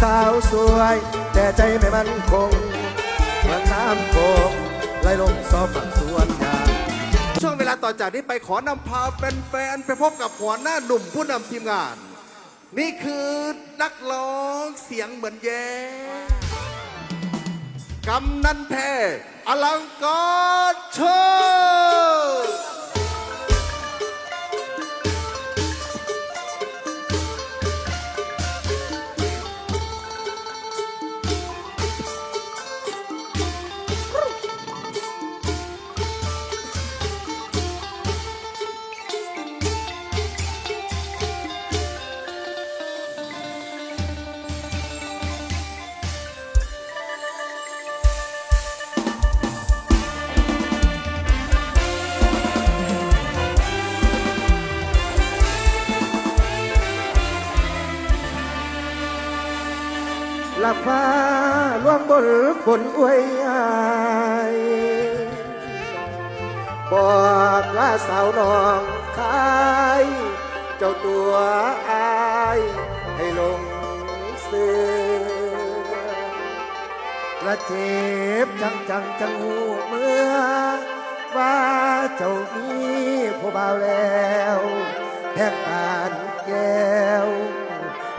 สาวสวย แต่ใจไม่มั่นคงเหมือนน้ำโขงไหลลงซอฝั่งสวนยางช่วงเวลาต่อจากนี้ไปขอนำพาแฟนๆไปพบกับหัวหน้าหนุ่มผู้นำทีมงาน นี่คือนักร้องเสียงเหมือนแย้กำนันแพอลังกรโชว์ ลับฟ้าล่วงบนฝนอวยอายบอกลาสาวน้องคายเจ้าตัวอายให้ลงเสือละเจ็บจังจังจังหูเมื่อ ว่าเจ้ามีผู้บ่าวแล้วแทงปานแก้ว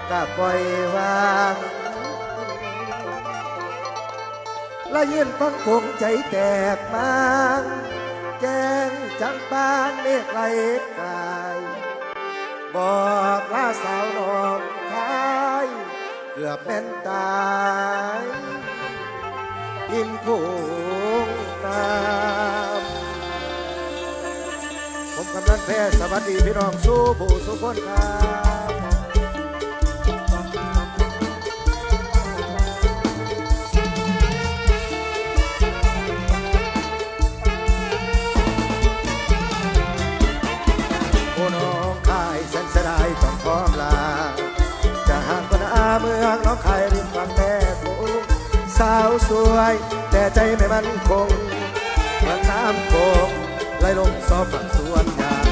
ก็ปล่อยวาง ละยืนฟังคงใจแตกมางแจ้งจังปางเมฆไหลกาย บอกลาสาวนองคายเกือบเป็นตายอินคงน้ำผมกำนันแพ้สวัสดีพี่น้องสู้ผู้สุคนครับ อางน้องคายริมฝั่งแม่โขงสาวสวย แต่ใจไม่มั่นคงเหมือนน้ำโขงไหลลงซอกฝั่งสวนยาง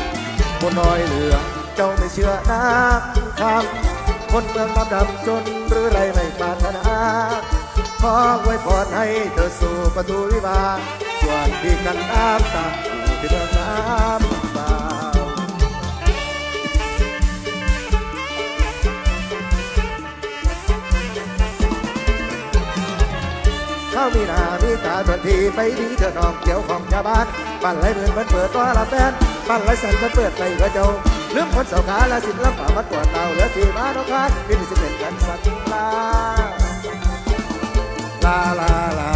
บนน้อยเหลือ เจ้าไม่เชื่อน้ำคำคนเมืองน้ำดำจนหรือไรไม่ปรารถนาขอไว้พรให้เธอสู่ประตูวิวาส่วนที่กันน้ำตาอยู่ที่เมืองน้ำ เข้ามีหน้ามีตาทันทีไปดีเธอน้องเกี่ยวของชาวบ้านปั่นไรเหมือนมันเปิดตัวละแฟนปั่นไรสันมันเปิดไปกระเจ้าลืมคนเสาขาและสินลับป่ามาตัวเต่าเหลือที่มาโนคาพินิสิเป็นกันสักลาลาลาลา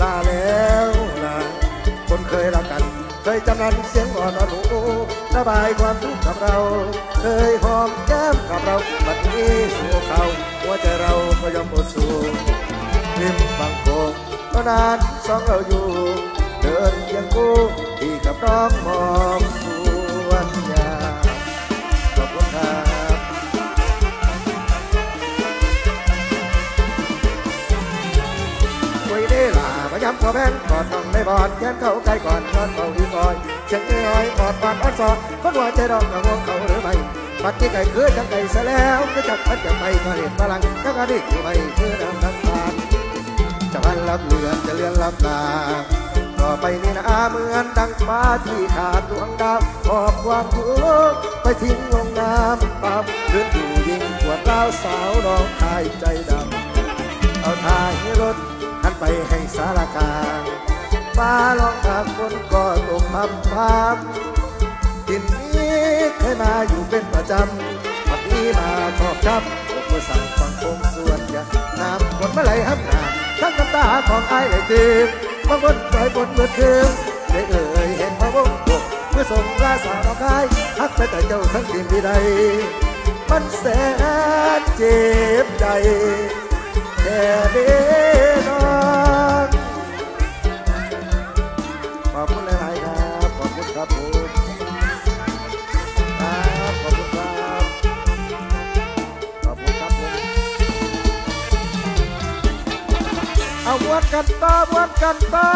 ลาแล้วลาคนเคยรักกัน เคยจำนันเสียงก่อนอนหูระบายความทุกข์กับเรา เคยหอมแก้มกับเราบัดนี้สู่เขาหัวใจเราก็ยอมอดสู้ ริมบางโคงก็นานสองเราอยู่ เดินเคียงคู่ที่กับน้องมองสวนยาขอบคุณครับคุยได้ล่ะพยายามขอแบงกอดน้องในบอดแขนเข้าใกล้ก่อนนอนเบาดีก่อยเชียงน้อยกอดปากอันสอดคนหัวใจดอกกระวงเขาหรือไม่ปัดที่ไก่คือจังไก่ซะแล้วก็จับพัดจะไปก็เห็นพลังก็กระดิกอยู่ไปคือน้ำน้ำตา รับเลือนจะเลือนรับตาต่อไปนี่นะเหมือนดังฟ้าที่ขาดดวงดาวหอบความทุกข์ไปทิ้งลงน้ำปั๊บเดินอยู่ยิงปวดร้าวสาวน้องคายใจดำเอาทางให้รถหันไปให้สารกลางฟ้าร้องทางฝนก็ตกพับพับทินนี้เคยมาอยู่เป็นประจำวันนี้มาชอบชับผมก็สั่งฟังคงส่วนอย่าน้ำฝนมาไหลห้ำหนา ทั้งน้ำตาของไอ้ไหลเต็มบางคนปล่อยฝนเมื่อคืนได้เอ่ยเห็นพระวงศ์บกเมื่อส่งลาสาวน้องคายฮักไปแต่เจ้าทั้งทีมที่ใดมันแสนเจ็บใจแค่เด้ เอาบวชกันต่อบวชกันต่อ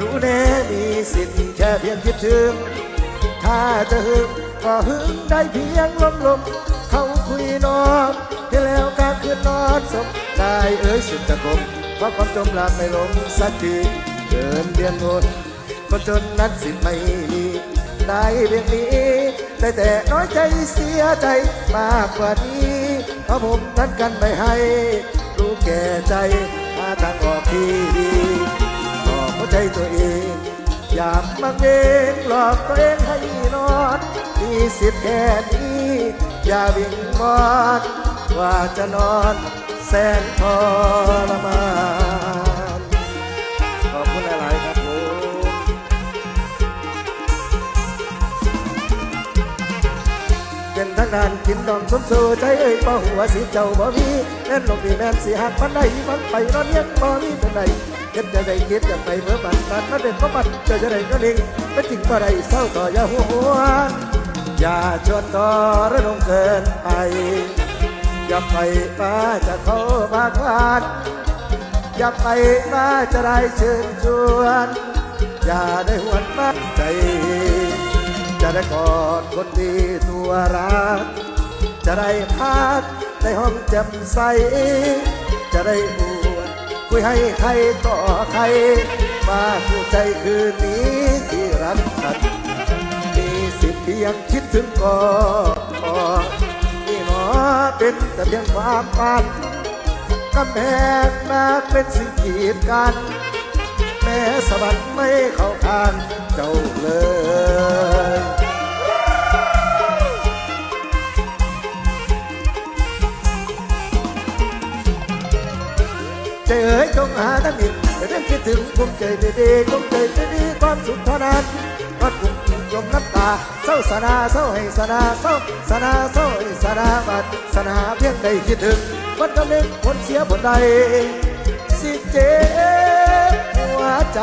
รู้แน่มีสิทธิ์แค่เพียงคิดถึง ถ้าจะหึงก็หึงได้เพียงลมลมเขาคุยนอนที่แล้วกลางคืนนอนสมได้เอ้ยสุดตะกลมเพราะความจมหลับไม่ลงสักทีเดินเดือนหมดคนจนนั้นสิไม่มี ได้เพียงนี้ได้แต่น้อยใจเสียใจมากกว่านี้เพราะผมนั้นกันไม่ให้ รู้แก่ใจหาทางออกที่ดีบอกหัวใจตัวเอง อย่ามาเองหลอกตัวเองให้นอนมีสิทธิ์แค่นี้ อย่าวิ่งวอนว่าจะนอนแสนทรมาน ทางด้านกินดองสมสู่ใจเอ้ยบ่หัวสิเจ้าบ่มีแม่นลงดีแม่นสิหักมันได้มันไปนอนเลี้ยงบ่มีเป็นไรเก็บจะได้คิดจะไปเมื่อบันนั้นมันเป็นเพราะมันจะจะได้ก็ลิงไม่จริงว่ได้เศร้าต่ออย่าหัวอย่าชวนต่อระดมเกินไปอย่าไปมาจะเข้ามาคลานอย่าไปมาจะได้เชิญชวน อย่าได้หวนมาใจ จะได้กอดคนดีตัวรัก จะได้พักในห้องแจ่มใส จะได้อวดคุยให้ใครต่อใครมาคู่ใจคืนนี้ที่รักกันมีสิทธิ์เพียงคิดถึงก่อนนี่หนอเป็นแต่เพียงความฝันกำแพงนาเป็นสิ่งกีดกัน แม้สวรรค์ไม่เข้าข้างเจ้าเลย ถึงคงใจดีๆคงใจดีๆความสุขเท่านั้นวัดกุมจมน้ำตาเศร้าสนาเศร้าให้สนาเศร้าสนาเศร้าให้สนาบัดสนาเพียงใดคิดถึงวันกำเนิดผลเสียผลใดสิเจ็บหัวใจ